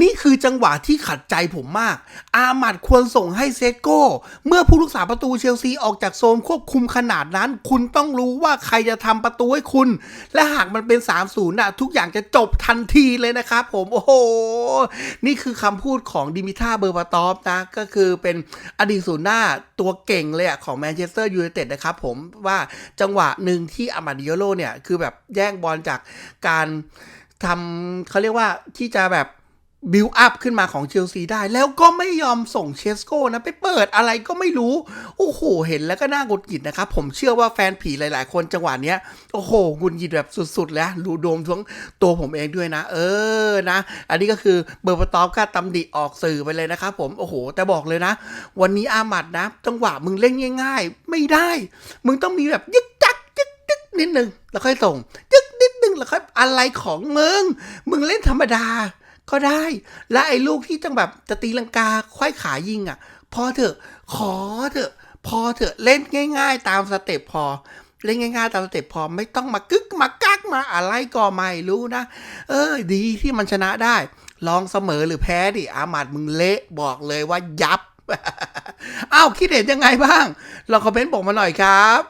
นี่คือจังหวะที่ขัดใจผมมาก อาหมัดควรส่งให้เซโก้ เมื่อผู้รักษาประตูเชลซีออกจากโซนควบคุมขนาดนั้น คุณต้องรู้ว่าใครจะทำประตูให้คุณ และหากมันเป็น 3-0น่ะ ทุกอย่างจะจบทันทีเลยนะครับผม โอ้โห นี่คือคำพูดของดิมิท่าเบอร์บาตอฟนะ ก็คือเป็นอดีตศูนย์หน้าตัวเก่งเลยอะของแมนเชสเตอร์ยูไนเต็ดนะครับผมว่าจังหวะหนึ่งที่อามาดิโอโลเนี่ยคือแบบแย่งบอลจากการทำเขาเรียกว่าที่จะแบบ บิวอัพขึ้นมาของเชลซีได้ แล้วก็ไม่ยอมส่งเชสโก้นะ ไปเปิดอะไรก็ไม่รู้ โอ้โห เห็นแล้วก็น่าหงุดหงิดนะครับ ผมเชื่อว่าแฟนผีหลาย ๆ คนจังหวะเนี้ย โอ้โหหงุดหงิดแบบสุด ๆ แล้วรูโดมทั้งตัวผมเองด้วยนะ เออนะ อันนี้ก็คือเบอร์ปตอฟก็ตำดิออกสื่อไปเลยนะครับผม โอ้โห แต่บอกเลยนะ วันนี้อามัดนะ จังหวะมึงเล่นง่าย ๆ ไม่ได้ มึงต้องมีแบบยึกจักยึกยึกนิดนึงแล้วค่อยส่งยึกนิดนึงแล้วค่อยอะไรของมึง มึงเล่นธรรมดา ก็ได้ และไอ้ลูกที่จังแบบจะตีลังกาควายขายิงอะ พอเถอะ ขอเถอะ พอเถอะเล่นง่าย ๆ ตามสเต็ปพอ เล่นง่ายๆตามสเต็ปพอไม่ต้องมากึกมากักมาอะไรก็ไม่รู้นะ เออ ดีที่มันชนะได้ ลองเสมอหรือแพ้ดิอามาดมึงเละบอกเลยว่ายับอ้าวคิดเห็นยังไงบ้างลองคอมเมนต์บอกมาหน่อยครับ